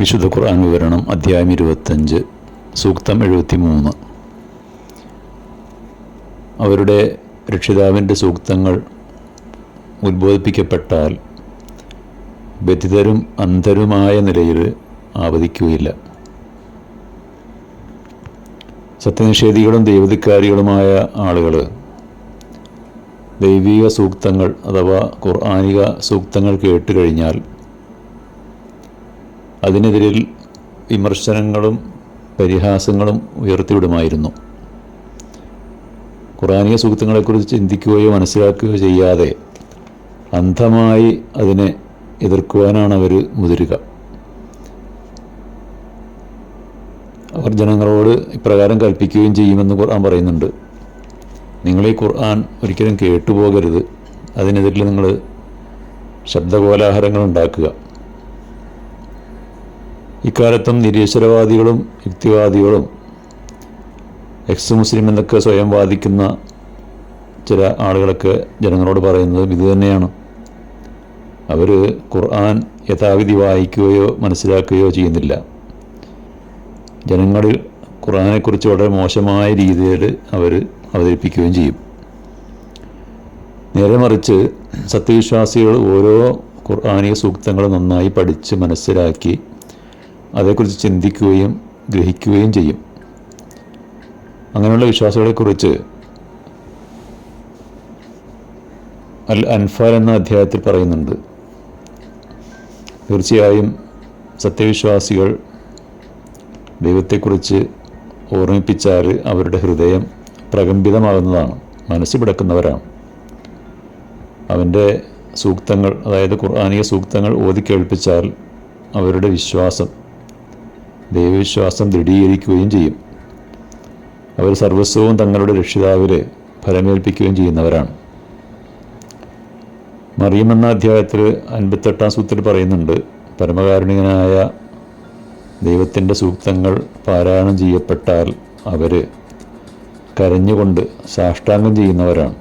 വിശുദ്ധ ഖുർആൻ വിവരണം അധ്യായം ഇരുപത്തഞ്ച് സൂക്തം എഴുപത്തി മൂന്ന് അവരുടെ രക്ഷിതാവിന്റെ സൂക്തങ്ങൾ ഉദ്ബോധിപ്പിക്കപ്പെട്ടാൽ ബധിതരും അന്ധരുമായ നിലയിൽ ആവതിക്കുകയില്ല സത്യനിഷേധികളും ദൈവധിക്കാരികളുമായ ആളുകൾ ദൈവിക സൂക്തങ്ങൾ അഥവാ ഖുർആാനിക സൂക്തങ്ങൾ കേട്ട് കഴിഞ്ഞാൽ അതിനെതിരിൽ വിമർശനങ്ങളും പരിഹാസങ്ങളും ഉയർത്തിവിടുമായിരുന്നു. ഖുറാനിയ സുഹൃത്തുക്കളെക്കുറിച്ച് ചിന്തിക്കുകയോ മനസ്സിലാക്കുകയോ ചെയ്യാതെ അന്ധമായി അതിനെ എതിർക്കുവാനാണ് അവർ മുതിരുക. അവർ ജനങ്ങളോട് ഇപ്രകാരം കൽപ്പിക്കുകയും ചെയ്യുമെന്ന് ഖുർആൻ പറയുന്നുണ്ട്. നിങ്ങൾ ഈ ഖുർആൻ ഒരിക്കലും കേട്ടുപോകരുത്. അതിനെതിരിൽ നിങ്ങൾ ശബ്ദകോലാഹലങ്ങൾ ഉണ്ടാക്കുക. ഇക്കാലത്തും നിരീശ്വരവാദികളും യുക്തിവാദികളും എക്സ് മുസ്ലിം എന്നൊക്കെ സ്വയം വാദിക്കുന്ന ചില ആളുകളൊക്കെ ജനങ്ങളോട് പറയുന്നതും ഇതുതന്നെയാണ് അവർ ഖുർആൻ യഥാവിധി വായിക്കുകയോ മനസ്സിലാക്കുകയോ ചെയ്യുന്നില്ല. ജനങ്ങളിൽ ഖുർആനെക്കുറിച്ച് വളരെ മോശമായ രീതിയിൽ അവർ അവതരിപ്പിക്കുകയും ചെയ്യും. നേരെ മറിച്ച് സത്യവിശ്വാസികൾ ഓരോ ഖുർആാനിക സൂക്തങ്ങൾ നന്നായി പഠിച്ച് മനസ്സിലാക്കി അതേക്കുറിച്ച് ചിന്തിക്കുകയും ഗ്രഹിക്കുകയും ചെയ്യും. അങ്ങനെയുള്ള വിശ്വാസികളെക്കുറിച്ച് അൽ അൻഫാൽ എന്ന അധ്യായത്തിൽ പറയുന്നുണ്ട്. തീർച്ചയായും സത്യവിശ്വാസികൾ ദൈവത്തെക്കുറിച്ച് ഓർമ്മിപ്പിച്ചാൽ അവരുടെ ഹൃദയം പ്രകമ്പിതമാകുന്നതാണ്. മനസ്സ് പിടക്കുന്നവരാണ്. അവന്റെ സൂക്തങ്ങൾ അതായത് ഖുർആാനിക സൂക്തങ്ങൾ ഓതി കേൾപ്പിച്ചാൽ അവരുടെ വിശ്വാസം ദൈവവിശ്വാസം ദൃഢീകരിക്കുകയും ചെയ്യും. അവർ സർവസ്വവും തങ്ങളുടെ രക്ഷിതാവിൽ ഫലമേൽപ്പിക്കുകയും ചെയ്യുന്നവരാണ്. മറിയം എന്ന അധ്യായത്തിൽ അൻപത്തെട്ടാം സൂത്രത്തിൽ പറയുന്നുണ്ട് പരമകാരുണികനായ ദൈവത്തിന്റെ സൂക്തങ്ങൾ പാരായണം ചെയ്യപ്പെട്ടാൽ അവർ കരഞ്ഞുകൊണ്ട് സാഷ്ടാംഗം ചെയ്യുന്നവരാണ്.